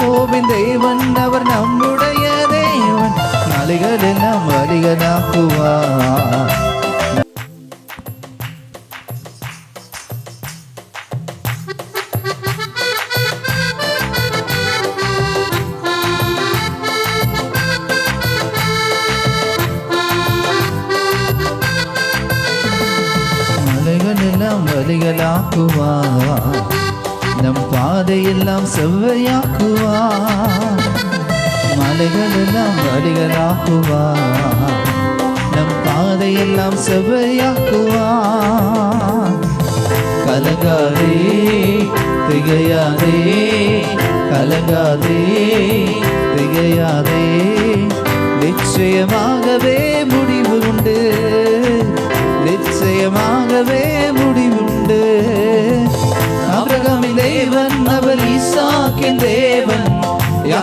யாக்கோபின் தேவன் அவர் நம்முடைய தேவன் நாளிகள் எல்லாம் வழிகளாக்குவார் மலைகள் எல்லாம் வழிகளாக்குவா நம் பாதையெல்லாம் செவ்வையாக்குவா மலைகளெல்லாம் வழிகளாக்குவா நம் பாதையெல்லாம் செவ்வையாக்குவா கலங்காதே திகையாதே கலங்காதே திகையாதே. நிச்சயமாகவே முடிவு உண்டு. நிச்சயமாகவே முடிவு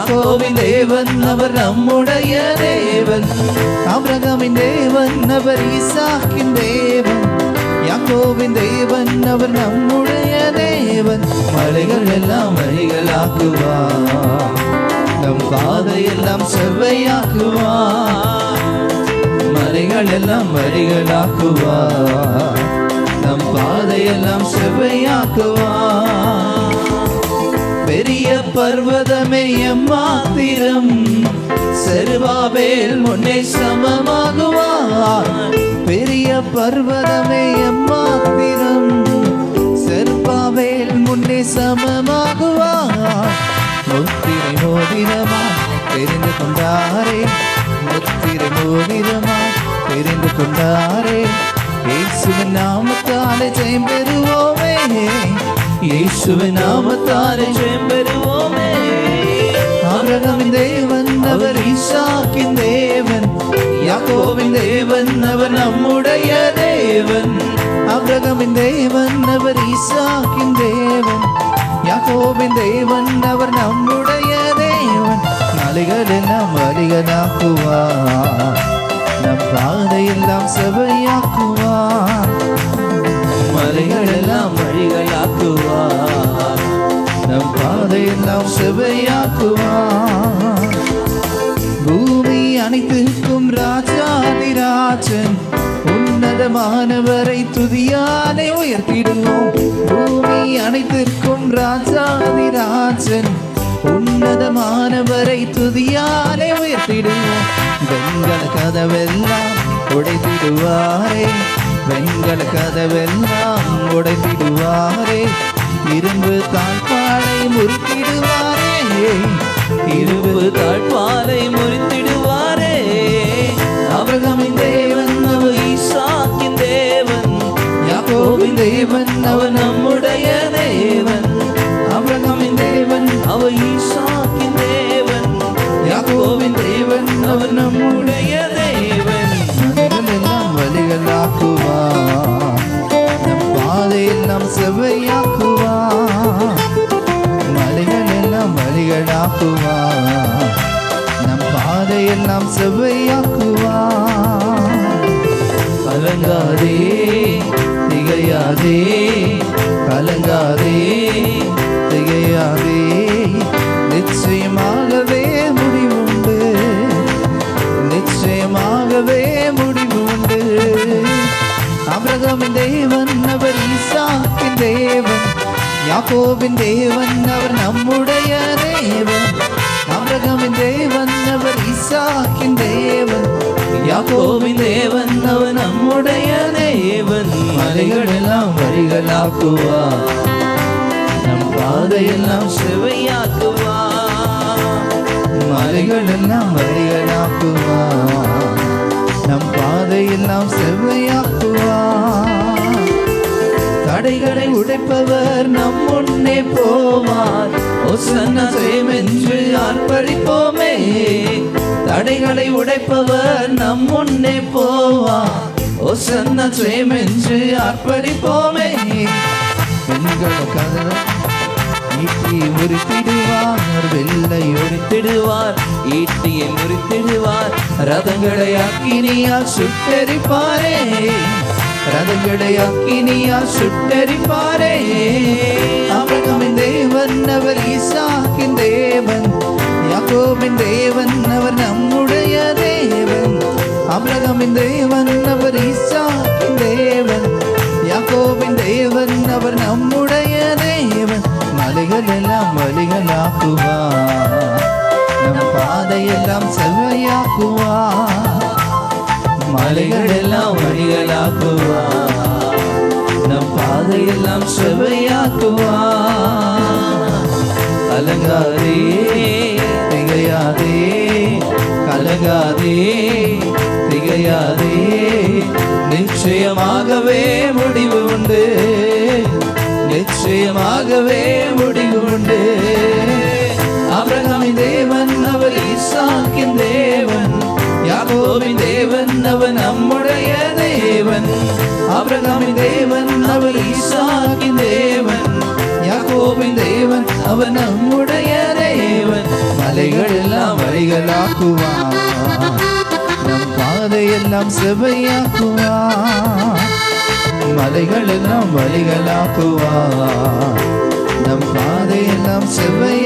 யாக்கோவின் தேவன் அவர் நம்முடைய தேவன். ஆபிரகாமின் தேவன் அவர் ஈசாக்கின் தேவன். யாக்கோவின் தேவன் அவர் நம்முடைய தேவன். மலைகள் எல்லாம் வழிகளாக்குவார் நம் பாதையெல்லாம் செவ்வையாக்குவார். மலைகள் எல்லாம் வரிகளாக்குவா நம் பாதையெல்லாம் செவ்வையாக்குவா பர்வதமே எம்மாத்திரம். செருவாவேல் முன்னே சமமாகுவா பெரிய பர்வதமே எம்மாத்திரம். செருபாபேல் முன்னே சமமாகுவா முத்திரை மோதிரமா தெரிந்து கொண்டாரே. முத்திரை மோதிரமா தெரிந்து கொண்டாரே. இயேசுவின் நாமத்தாலே ஜெயம் பெறுவோமே. இயேசுவின் நாமத்தாலே ஜெயம் பெறுவோமே ஆபிரகாமின் தேவன் அவர் ஈசாக்கின் தேவன் யாக்கோவின் தேவன் அவர் நம்முடைய தேவன் ஆபிரகாமின் தேவன் அவர் ஈசாக்கின் தேவன் யாக்கோபின் தேவன் அவர் நம்முடைய தேவன் நாளிகள் எல்லாம் வழிகளாக்குவா நம் மலைகளெல்லாம் வழிகளாக்குவார். நம் பாதையெல்லாம் செவையாக்குவார் பூமி அனைத்துக்கும் ராஜாதிராஜன் உன்னதமானவரை துதியாலே உயர்த்திடுவோம். பூமி அனைத்திற்கும் ராஜாதிராஜன் உன்னதமானவரை துதியாலே உயர்த்திடுவோம். வெண்கல கதவெல்லாம் உடைத்திடுவாரே. வெண்கல கதவெல்லாம் உடைத்திடுவாரே. இரும்பு தாழ்பாலை முறித்திடுவாரே. இரும்பு தாழ்பாலை முறித்திடுவாரே. அவர்களின் நாம் செவ்வையாக்குவா கலங்காதே திகையாதே கலங்காதே திகையாதே. நிச்சயமாகவே முடிவுண்டு. நிச்சயமாகவே முடிவுண்டு. அபிரகாமின் தேவன் அவர் ஈசாக்கின் தேவன் யாக்கோவின் தேவன் யாக்கோபின் தேவன் அவன் நம்முடைய தேவன். மலைகளெல்லாம் வரிகளாக்குவா நம் பாதையெல்லாம் செவையாக்குவா மலைகளெல்லாம் வரிகளாக்குவா நம் பாதையெல்லாம் செவ்வையாக்குவா தடைகளை உடைப்பவர் நம் முன்னே போவார். ஒசன்ன என்று ஆர்ப்பரிப்போமே தடைகளை உடைப்பவர் நம் முன்னே போவார். ஒசன்ன என்று ஆர்ப்பரிப்போமே பெண்கள் கதவை ஈட்டி முறித்திடுவார். வெள்ளை உரித்திடுவார். ஈட்டியை முறித்திடுவார். ரதங்களை அக்கினியால் சுட்டெரிப்பாரே. ரதங்களை அக்கினியா சுட்டரிப்பாரே. ஆபிரகாமின் தேவன் அவர் ஈசாக்கின் தேவன். யாக்கோபின் தேவன் அவர் நம்முடைய தேவன். ஆபிரகாமின் தேவன் அவர் ஈசாக்கின் தேவன். யாக்கோபின் தேவன் அவர் நம்முடைய தேவன். மலைகள் எல்லாம் வழிகளாக்குவார். நம் பாதையெல்லாம் செவ்வையாக்குவார். மலைகளெல்லாம் வழிகளாக்குவா நம் பாதையெல்லாம் செவையாக்குவா கலங்காதே திகையாதே கலங்காதே திகையாதே நிச்சயமாகவே முடிவு உண்டு. நிச்சயமாகவே முடிவு நம்முடைய தேவன் மலைகள் எல்லாம் வழிகளாக்குவான் நம் பாதையெல்லாம் செவையாக்குவான் மலைகள் எல்லாம் வழிகளாக்குவான். நம் பாதையெல்லாம் செவ்வைய